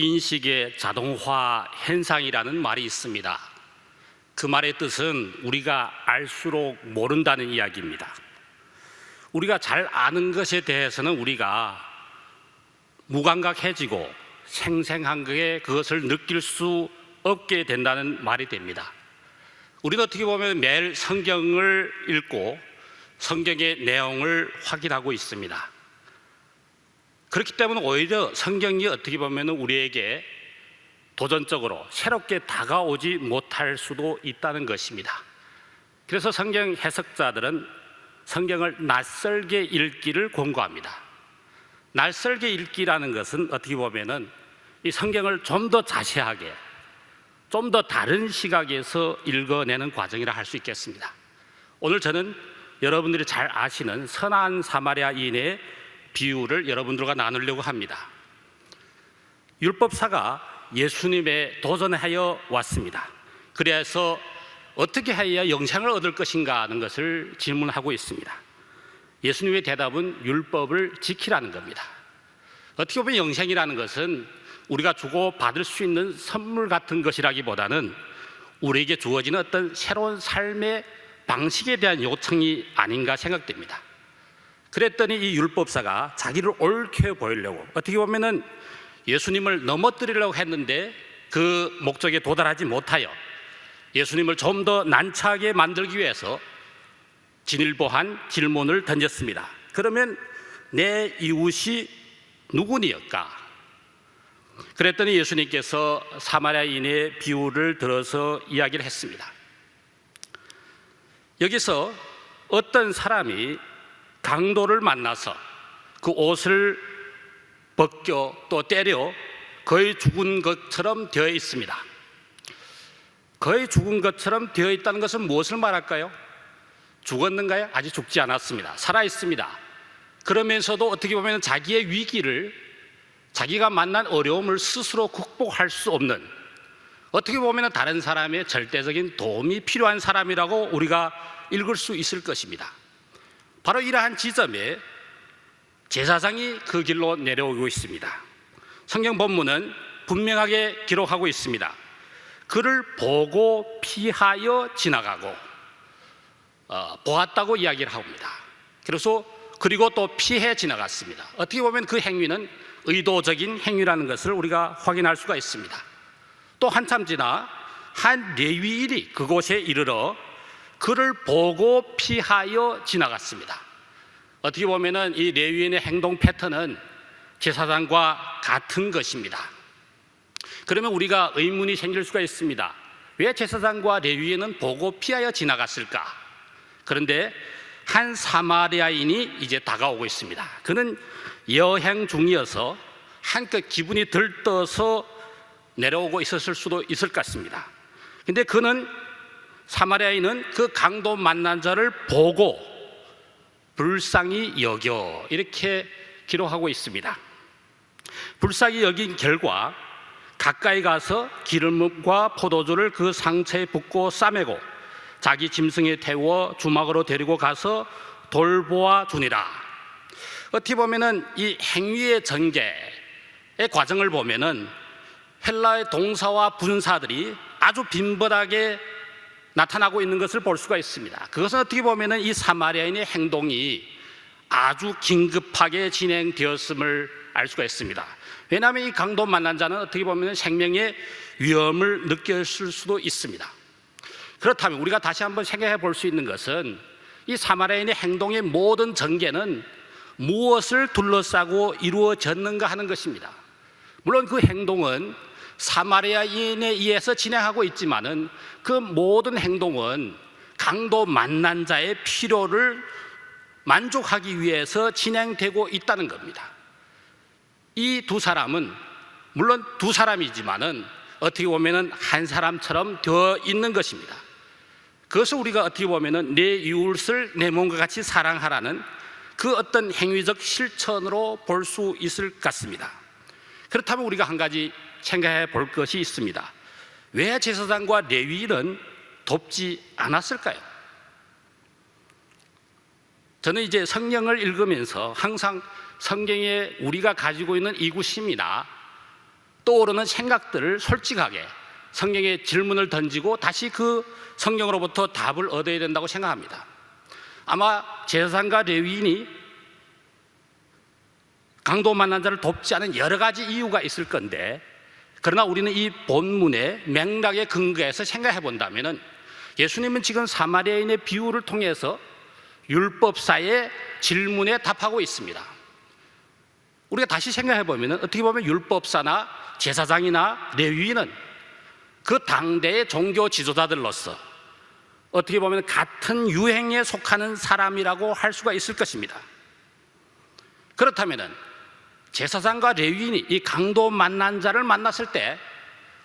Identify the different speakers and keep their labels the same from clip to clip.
Speaker 1: 인식의 자동화 현상이라는 말이 있습니다. 그 말의 뜻은 우리가 알수록 모른다는 이야기입니다. 우리가 잘 아는 것에 대해서는 우리가 무감각해지고 생생한 그에 그것을 느낄 수 없게 된다는 말이 됩니다. 우리는 어떻게 보면 매일 성경을 읽고 성경의 내용을 확인하고 있습니다. 그렇기 때문에 오히려 성경이 어떻게 보면 우리에게 도전적으로 새롭게 다가오지 못할 수도 있다는 것입니다. 그래서 성경 해석자들은 성경을 낯설게 읽기를 권고합니다. 낯설게 읽기라는 것은 어떻게 보면은 이 성경을 좀 더 자세하게 좀 더 다른 시각에서 읽어내는 과정이라 할 수 있겠습니다. 오늘 저는 여러분들이 잘 아시는 선한 사마리아인의 비유를 여러분들과 나누려고 합니다. 율법사가 예수님에 도전하여 왔습니다. 그래서 어떻게 해야 영생을 얻을 것인가 하는 것을 질문하고 있습니다. 예수님의 대답은 율법을 지키라는 겁니다. 어떻게 보면 영생이라는 것은 우리가 주고 받을 수 있는 선물 같은 것이라기보다는 우리에게 주어지는 어떤 새로운 삶의 방식에 대한 요청이 아닌가 생각됩니다. 그랬더니 이 율법사가 자기를 옳게 보이려고 어떻게 보면은 예수님을 넘어뜨리려고 했는데 그 목적에 도달하지 못하여 예수님을 좀 더 난처하게 만들기 위해서 진일보한 질문을 던졌습니다. 그러면 내 이웃이 누구니일까? 그랬더니 예수님께서 사마리아인의 비유를 들어서 이야기를 했습니다. 여기서 어떤 사람이 강도를 만나서 그 옷을 벗겨 또 때려 거의 죽은 것처럼 되어 있습니다. 거의 죽은 것처럼 되어 있다는 것은 무엇을 말할까요? 죽었는가요? 아직 죽지 않았습니다. 살아 있습니다. 그러면서도 어떻게 보면 자기의 위기를 자기가 만난 어려움을 스스로 극복할 수 없는 어떻게 보면 다른 사람의 절대적인 도움이 필요한 사람이라고 우리가 읽을 수 있을 것입니다. 바로 이러한 지점에 제사장이 그 길로 내려오고 있습니다. 성경 본문은 분명하게 기록하고 있습니다. 그를 보고 피하여 지나가고 어, 보았다고 이야기를 합니다. 그래서 그리고 또 피해 지나갔습니다. 어떻게 보면 그 행위는 의도적인 행위라는 것을 우리가 확인할 수가 있습니다. 또 한참 지나 한 레위인이 그곳에 이르러 그를 보고 피하여 지나갔습니다. 어떻게 보면은 이 레위인의 행동 패턴은 제사장과 같은 것입니다. 그러면 우리가 의문이 생길 수가 있습니다. 왜 제사장과 레위인은 보고 피하여 지나갔을까? 그런데 한 사마리아인이 이제 다가오고 있습니다. 그는 여행 중이어서 한껏 기분이 들떠서 내려오고 있었을 수도 있을 것 같습니다. 근데 그는 사마리아인은 그 강도 만난 자를 보고 불쌍히 여겨 이렇게 기록하고 있습니다. 불쌍히 여긴 결과 가까이 가서 기름과 포도주를 그 상처에 붓고 싸매고 자기 짐승에 태워 주막으로 데리고 가서 돌보아 주니라. 어떻게 보면은 이 행위의 전개의 과정을 보면은 헬라의 동사와 분사들이 아주 빈번하게 나타나고 있는 것을 볼 수가 있습니다. 그것은 어떻게 보면은 이 사마리아인의 행동이 아주 긴급하게 진행되었음을 알 수가 있습니다. 왜냐하면 이 강도 만난 자는 어떻게 보면 생명의 위험을 느꼈을 수도 있습니다. 그렇다면 우리가 다시 한번 생각해 볼 수 있는 것은 이 사마리아인의 행동의 모든 전개는 무엇을 둘러싸고 이루어졌는가 하는 것입니다. 물론 그 행동은 사마리아인에 의해서 진행하고 있지만은 그 모든 행동은 강도 만난 자의 필요를 만족하기 위해서 진행되고 있다는 겁니다. 이 두 사람은 물론 두 사람이지만은 어떻게 보면은 한 사람처럼 되어 있는 것입니다. 그것을 우리가 어떻게 보면은 내 이웃을 내 몸과 같이 사랑하라는 그 어떤 행위적 실천으로 볼 수 있을 것 같습니다. 그렇다면 우리가 한 가지 생각해 볼 것이 있습니다. 왜 제사장과 레위인은 돕지 않았을까요? 저는 이제 성경을 읽으면서 항상 성경에 우리가 가지고 있는 이구심이나 떠오르는 생각들을 솔직하게 성경에 질문을 던지고 다시 그 성경으로부터 답을 얻어야 된다고 생각합니다. 아마 제사장과 레위인이 강도 만난 자를 돕지 않은 여러 가지 이유가 있을 건데 그러나 우리는 이 본문의 맥락에 근거해서 생각해 본다면은 예수님은 지금 사마리아인의 비유를 통해서 율법사의 질문에 답하고 있습니다. 우리가 다시 생각해 보면 어떻게 보면 율법사나 제사장이나 레위인은 그 당대의 종교 지도자들로서 어떻게 보면 같은 유행에 속하는 사람이라고 할 수가 있을 것입니다. 그렇다면은 제사장과 레위인이 이 강도 만난 자를 만났을 때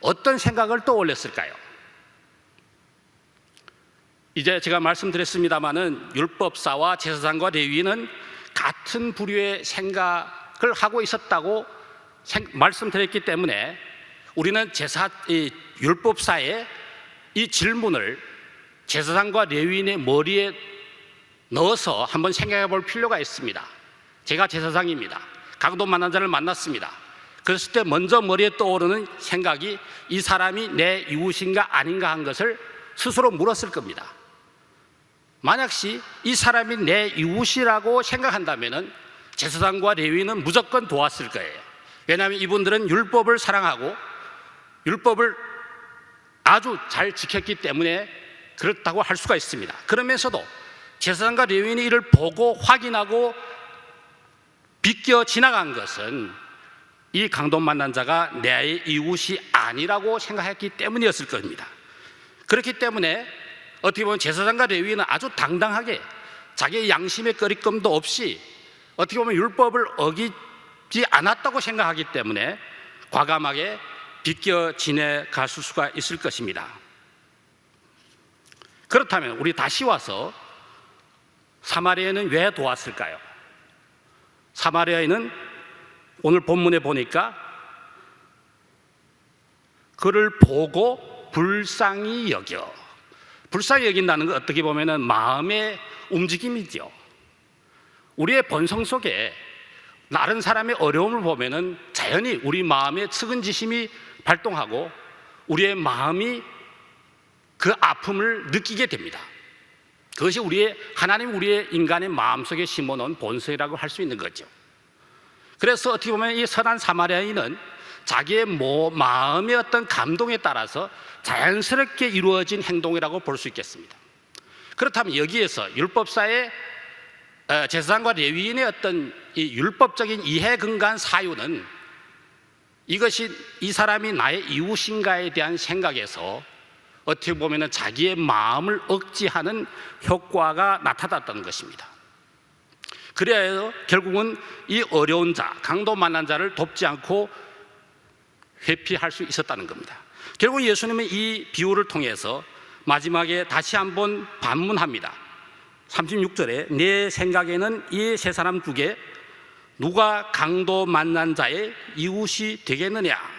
Speaker 1: 어떤 생각을 떠올렸을까요? 이제 제가 말씀드렸습니다마는 율법사와 제사장과 레위인은 같은 부류의 생각을 하고 있었다고 생- 말씀드렸기 때문에 우리는 제사 이 율법사의 이 질문을 제사장과 레위인의 머리에 넣어서 한번 생각해 볼 필요가 있습니다. 제가 제사장입니다. 강도 만난 자를 만났습니다. 그랬을 때 먼저 머리에 떠오르는 생각이 이 사람이 내 이웃인가 아닌가 한 것을 스스로 물었을 겁니다. 만약시 이 사람이 내 이웃이라고 생각한다면은 제사장과 레위는 무조건 도왔을 거예요. 왜냐하면 이분들은 율법을 사랑하고 율법을 아주 잘 지켰기 때문에 그렇다고 할 수가 있습니다. 그러면서도 제사장과 레위인이 이를 보고 확인하고 비껴 지나간 것은 이 강도 만난 자가 내 이웃이 아니라고 생각했기 때문이었을 겁니다. 그렇기 때문에 어떻게 보면 제사장과 레위인은 아주 당당하게 자기의 양심의 거리낌도 없이 어떻게 보면 율법을 어기지 않았다고 생각하기 때문에 과감하게 비껴 지내갈 수가 있을 것입니다. 그렇다면 우리 다시 와서 사마리아는 왜 도왔을까요? 사마리아인은 오늘 본문에 보니까 그를 보고 불쌍히 여겨. 불쌍히 여긴다는 건 어떻게 보면은 마음의 움직임이죠. 우리의 본성 속에 다른 사람의 어려움을 보면은 자연히 우리 마음의 측은지심이 발동하고 우리의 마음이 그 아픔을 느끼게 됩니다. 그것이 우리의 하나님 우리의 인간의 마음속에 심어놓은 본성이라고 할 수 있는 거죠. 그래서 어떻게 보면 이 선한 사마리아인은 자기의 모, 마음의 어떤 감동에 따라서 자연스럽게 이루어진 행동이라고 볼 수 있겠습니다. 그렇다면 여기에서 율법사의 어, 제사장과 레위인의 어떤 이 율법적인 이해 근간 사유는 이것이 이 사람이 나의 이웃인가에 대한 생각에서 어떻게 보면 자기의 마음을 억지하는 효과가 나타났다는 것입니다. 그래야 결국은 이 어려운 자, 강도 만난 자를 돕지 않고 회피할 수 있었다는 겁니다. 결국 예수님은 이 비유를 통해서 마지막에 다시 한번 반문합니다. 36절에 내 생각에는 이 세 사람 중에 누가 강도 만난 자의 이웃이 되겠느냐?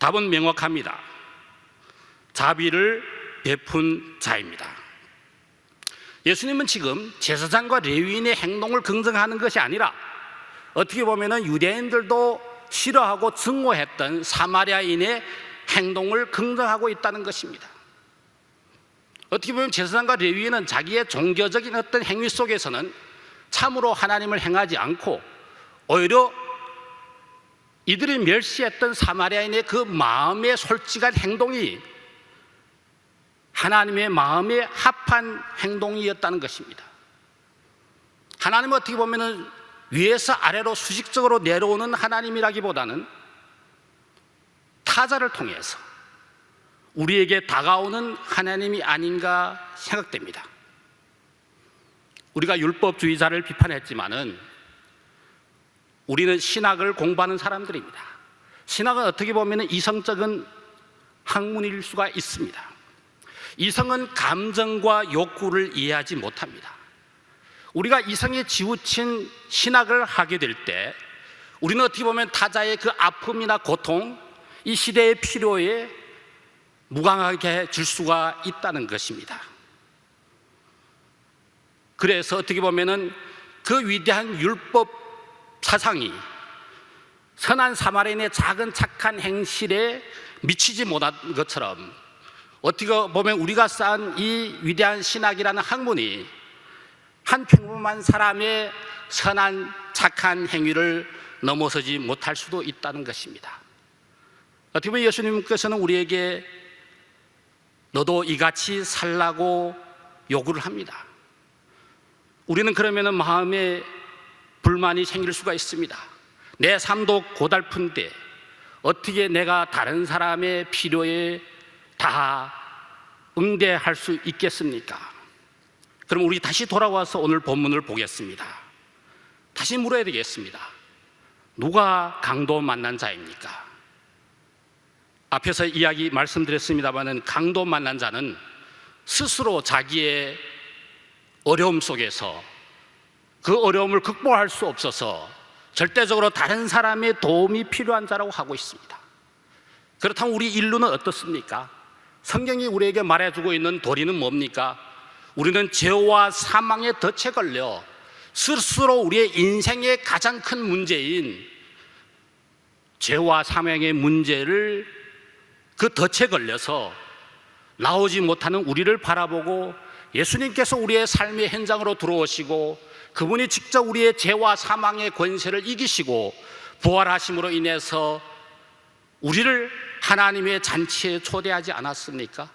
Speaker 1: 답은 명확합니다. 자비를 베푼 자입니다. 예수님은 지금 제사장과 레위인의 행동을 긍정하는 것이 아니라 어떻게 보면 유대인들도 싫어하고 증오했던 사마리아인의 행동을 긍정하고 있다는 것입니다. 어떻게 보면 제사장과 레위인은 자기의 종교적인 어떤 행위 속에서는 참으로 하나님을 행하지 않고 오히려 이들이 멸시했던 사마리아인의 그 마음의 솔직한 행동이 하나님의 마음에 합한 행동이었다는 것입니다. 하나님은 어떻게 보면은 위에서 아래로 수직적으로 내려오는 하나님이라기보다는 타자를 통해서 우리에게 다가오는 하나님이 아닌가 생각됩니다. 우리가 율법주의자를 비판했지만은 우리는 신학을 공부하는 사람들입니다. 신학은 어떻게 보면 이성적인 학문일 수가 있습니다. 이성은 감정과 욕구를 이해하지 못합니다. 우리가 이성에 지우친 신학을 하게 될 때 우리는 어떻게 보면 타자의 그 아픔이나 고통, 이 시대의 필요에 무강하게 줄 수가 있다는 것입니다. 그래서 어떻게 보면은 그 위대한 율법 사상이 선한 사마리아인의 작은 착한 행실에 미치지 못한 것처럼 어떻게 보면 우리가 쌓은 이 위대한 신학이라는 학문이 한 평범한 사람의 선한 착한 행위를 넘어서지 못할 수도 있다는 것입니다. 어떻게 보면 예수님께서는 우리에게 너도 이같이 살라고 요구를 합니다. 우리는 그러면 마음에 불만이 생길 수가 있습니다. 내 삶도 고달픈데 어떻게 내가 다른 사람의 필요에 다 응대할 수 있겠습니까? 그럼 우리 다시 돌아와서 오늘 본문을 보겠습니다. 다시 물어야 되겠습니다. 누가 강도 만난 자입니까? 앞에서 이야기 말씀드렸습니다만은 강도 만난 자는 스스로 자기의 어려움 속에서 그 어려움을 극복할 수 없어서 절대적으로 다른 사람의 도움이 필요한 자라고 하고 있습니다. 그렇다면 우리 인류는 어떻습니까? 성경이 우리에게 말해주고 있는 도리는 뭡니까? 우리는 죄와 사망에 덫에 걸려 스스로 우리의 인생의 가장 큰 문제인 죄와 사망의 문제를 그 덫에 걸려서 나오지 못하는 우리를 바라보고 예수님께서 우리의 삶의 현장으로 들어오시고 그분이 직접 우리의 죄와 사망의 권세를 이기시고 부활하심으로 인해서 우리를 하나님의 잔치에 초대하지 않았습니까?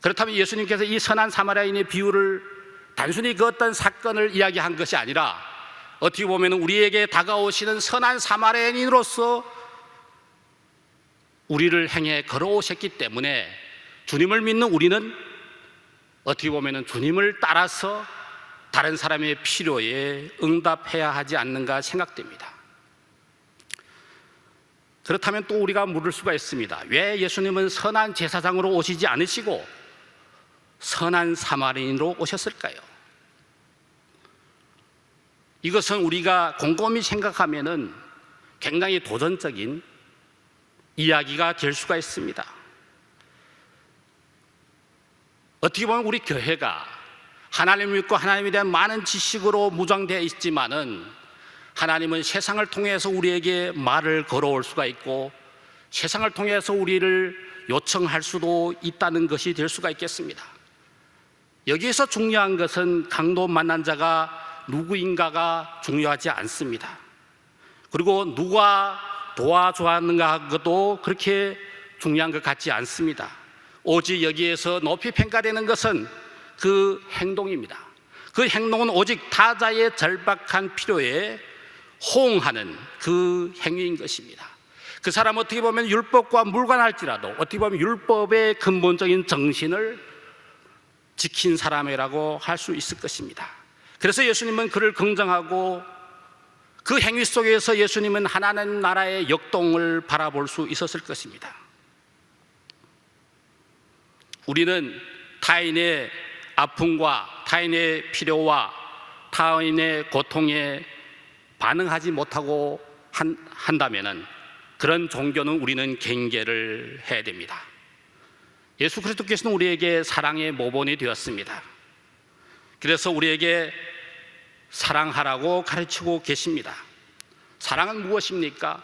Speaker 1: 그렇다면 예수님께서 이 선한 사마리아인의 비유를 단순히 그 어떤 사건을 이야기한 것이 아니라 어떻게 보면 우리에게 다가오시는 선한 사마리아인으로서 우리를 행해 걸어오셨기 때문에 주님을 믿는 우리는 어떻게 보면 주님을 따라서 다른 사람의 필요에 응답해야 하지 않는가 생각됩니다. 그렇다면 또 우리가 물을 수가 있습니다. 왜 예수님은 선한 제사장으로 오시지 않으시고 선한 사마리인으로 오셨을까요? 이것은 우리가 곰곰이 생각하면은 굉장히 도전적인 이야기가 될 수가 있습니다. 어떻게 보면 우리 교회가 하나님을 믿고 하나님에 대한 많은 지식으로 무장되어 있지만은 하나님은 세상을 통해서 우리에게 말을 걸어올 수가 있고 세상을 통해서 우리를 요청할 수도 있다는 것이 될 수가 있겠습니다. 여기에서 중요한 것은 강도 만난 자가 누구인가가 중요하지 않습니다. 그리고 누가 도와주었는가도 그렇게 중요한 것 같지 않습니다. 오직 여기에서 높이 평가되는 것은 그 행동입니다. 그 행동은 오직 타자의 절박한 필요에 호응하는 그 행위인 것입니다. 그 사람 어떻게 보면 율법과 물관할지라도 어떻게 보면 율법의 근본적인 정신을 지킨 사람이라고 할 수 있을 것입니다. 그래서 예수님은 그를 긍정하고 그 행위 속에서 예수님은 하나님 나라의 역동을 바라볼 수 있었을 것입니다. 우리는 타인의 아픔과 타인의 필요와 타인의 고통에 반응하지 못하고 한, 한다면은 그런 종교는 우리는 경계를 해야 됩니다. 예수 그리스도께서는 우리에게 사랑의 모본이 되었습니다. 그래서 우리에게 사랑하라고 가르치고 계십니다. 사랑은 무엇입니까?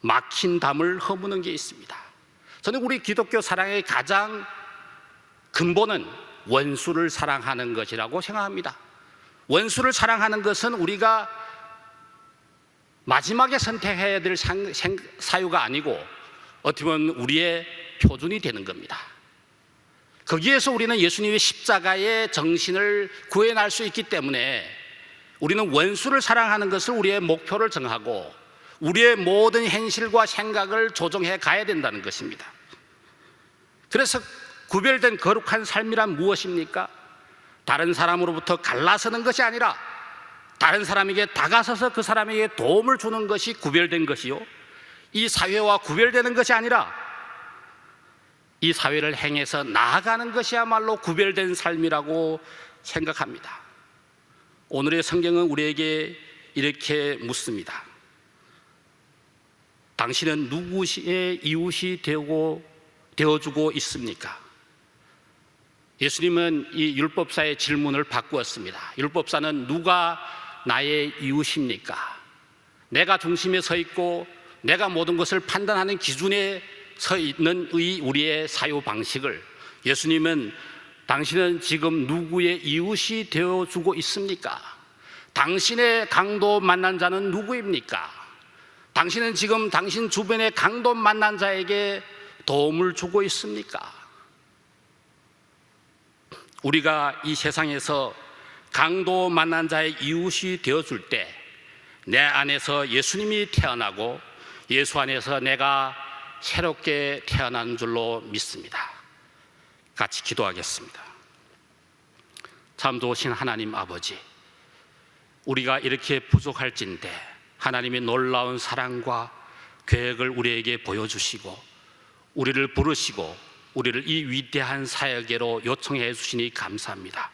Speaker 1: 막힌 담을 허무는 게 있습니다. 저는 우리 기독교 사랑의 가장 근본은 원수를 사랑하는 것이라고 생각합니다. 원수를 사랑하는 것은 우리가 마지막에 선택해야 될 사유가 아니고 어떻게 보면 우리의 표준이 되는 겁니다. 거기에서 우리는 예수님의 십자가의 정신을 구해낼 수 있기 때문에 우리는 원수를 사랑하는 것을 우리의 목표를 정하고 우리의 모든 현실과 생각을 조정해 가야 된다는 것입니다. 그래서 구별된 거룩한 삶이란 무엇입니까? 다른 사람으로부터 갈라서는 것이 아니라 다른 사람에게 다가서서 그 사람에게 도움을 주는 것이 구별된 것이요. 이 사회와 구별되는 것이 아니라 이 사회를 행해서 나아가는 것이야말로 구별된 삶이라고 생각합니다. 오늘의 성경은 우리에게 이렇게 묻습니다. 당신은 누구의 이웃이 되고 되어주고 있습니까? 예수님은 이 율법사의 질문을 바꾸었습니다. 율법사는 누가 나의 이웃입니까? 내가 중심에 서 있고 내가 모든 것을 판단하는 기준에 서 있는 이 우리의 사유 방식을 예수님은 당신은 지금 누구의 이웃이 되어 주고 있습니까? 당신의 강도 만난 자는 누구입니까? 당신은 지금 당신 주변의 강도 만난 자에게 도움을 주고 있습니까? 우리가 이 세상에서 강도 만난 자의 이웃이 되어 줄 때 내 안에서 예수님이 태어나고 예수 안에서 내가 새롭게 태어난 줄로 믿습니다. 같이 기도하겠습니다. 참 좋으신 하나님 아버지, 우리가 이렇게 부족할진데 하나님의 놀라운 사랑과 계획을 우리에게 보여주시고 우리를 부르시고 우리를 이 위대한 사역에로 요청해 주시니 감사합니다.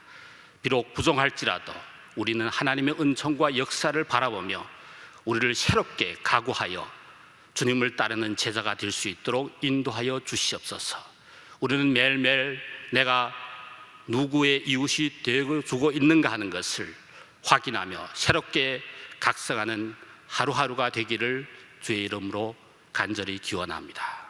Speaker 1: 비록 부정할지라도 우리는 하나님의 은총과 역사를 바라보며 우리를 새롭게 각오하여 주님을 따르는 제자가 될 수 있도록 인도하여 주시옵소서. 우리는 매일매일 내가 누구의 이웃이 되어 주고 있는가 하는 것을 확인하며 새롭게 각성하는 하루하루가 되기를 주의 이름으로 간절히 기원합니다.